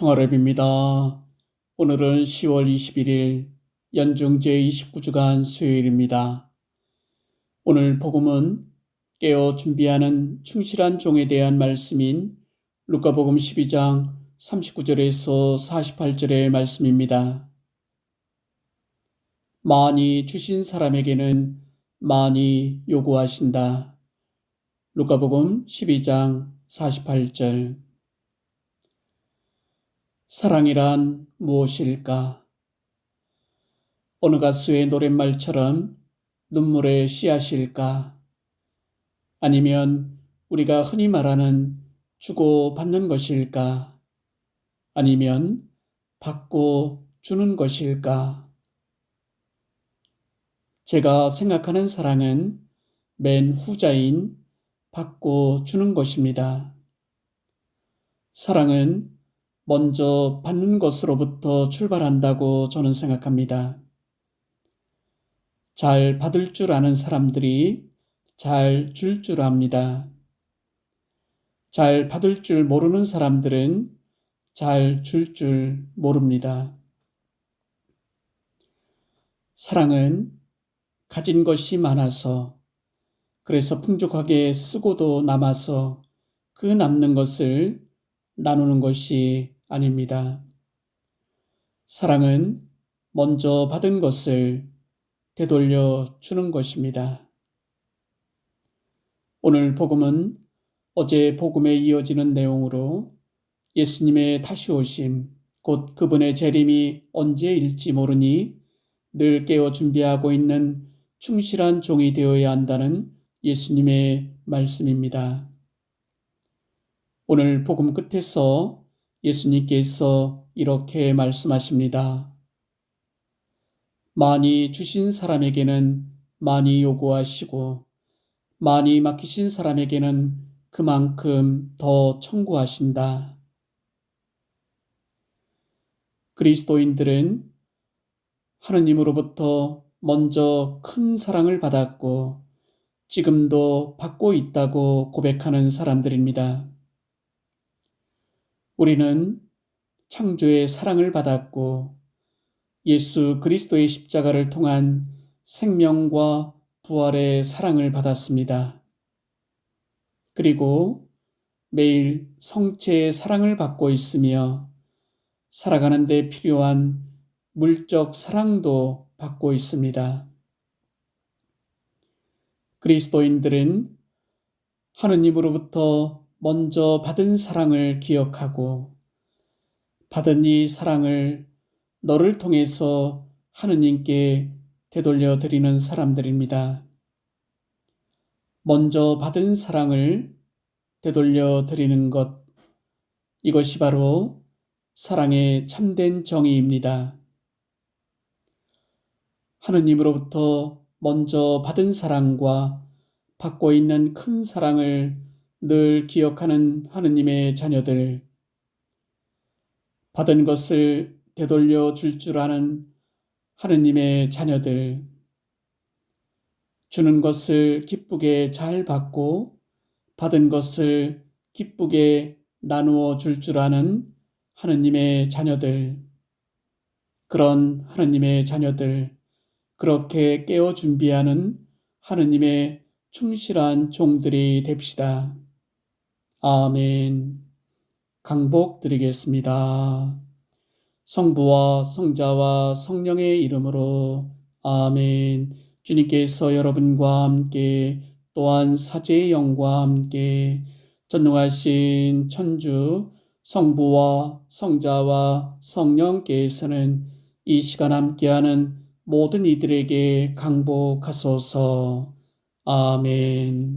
평화랩입니다. 오늘은 10월 21일 연중 제29주간 수요일입니다. 오늘 복음은 깨어 준비하는 충실한 종에 대한 말씀인 루카복음 12장 39절에서 48절의 말씀입니다. 많이 주신 사람에게는 많이 요구하신다. 루카복음 12장 48절 사랑이란 무엇일까? 어느 가수의 노랫말처럼 눈물의 씨앗일까? 아니면 우리가 흔히 말하는 주고 받는 것일까? 아니면 받고 주는 것일까? 제가 생각하는 사랑은 맨 후자인 받고 주는 것입니다. 사랑은 먼저 받는 것으로부터 출발한다고 저는 생각합니다. 잘 받을 줄 아는 사람들이 잘 줄줄 압니다. 잘 받을 줄 모르는 사람들은 잘줄줄 모릅니다. 사랑은 가진 것이 많아서 그래서 풍족하게 쓰고도 남아서 그 남는 것을 나누는 것이 아닙니다. 사랑은 먼저 받은 것을 되돌려 주는 것입니다. 오늘 복음은 어제 복음에 이어지는 내용으로 예수님의 다시 오심, 곧 그분의 재림이 언제일지 모르니 늘 깨어 준비하고 있는 충실한 종이 되어야 한다는 예수님의 말씀입니다. 오늘 복음 끝에서 예수님께서 이렇게 말씀하십니다. 많이 주신 사람에게는 많이 요구하시고, 많이 맡기신 사람에게는 그만큼 더 청구하신다. 그리스도인들은 하느님으로부터 먼저 큰 사랑을 받았고, 지금도 받고 있다고 고백하는 사람들입니다. 우리는 창조의 사랑을 받았고 예수 그리스도의 십자가를 통한 생명과 부활의 사랑을 받았습니다. 그리고 매일 성체의 사랑을 받고 있으며 살아가는 데 필요한 물적 사랑도 받고 있습니다. 그리스도인들은 하느님으로부터 먼저 받은 사랑을 기억하고 받은 이 사랑을 너를 통해서 하느님께 되돌려 드리는 사람들입니다. 먼저 받은 사랑을 되돌려 드리는 것, 이것이 바로 사랑의 참된 정의입니다. 하느님으로부터 먼저 받은 사랑과 받고 있는 큰 사랑을 늘 기억하는 하느님의 자녀들, 받은 것을 되돌려 줄 줄 아는 하느님의 자녀들, 주는 것을 기쁘게 잘 받고 받은 것을 기쁘게 나누어 줄줄 아는 하느님의 자녀들, 그런 하느님의 자녀들, 그렇게 깨어 준비하는 하느님의 충실한 종들이 됩시다. 아멘. 강복 드리겠습니다. 성부와 성자와 성령의 이름으로 아멘. 주님께서 여러분과 함께 또한 사제의 영과 함께 전능하신 천주 성부와 성자와 성령께서는 이 시간 함께하는 모든 이들에게 강복하소서. 아멘.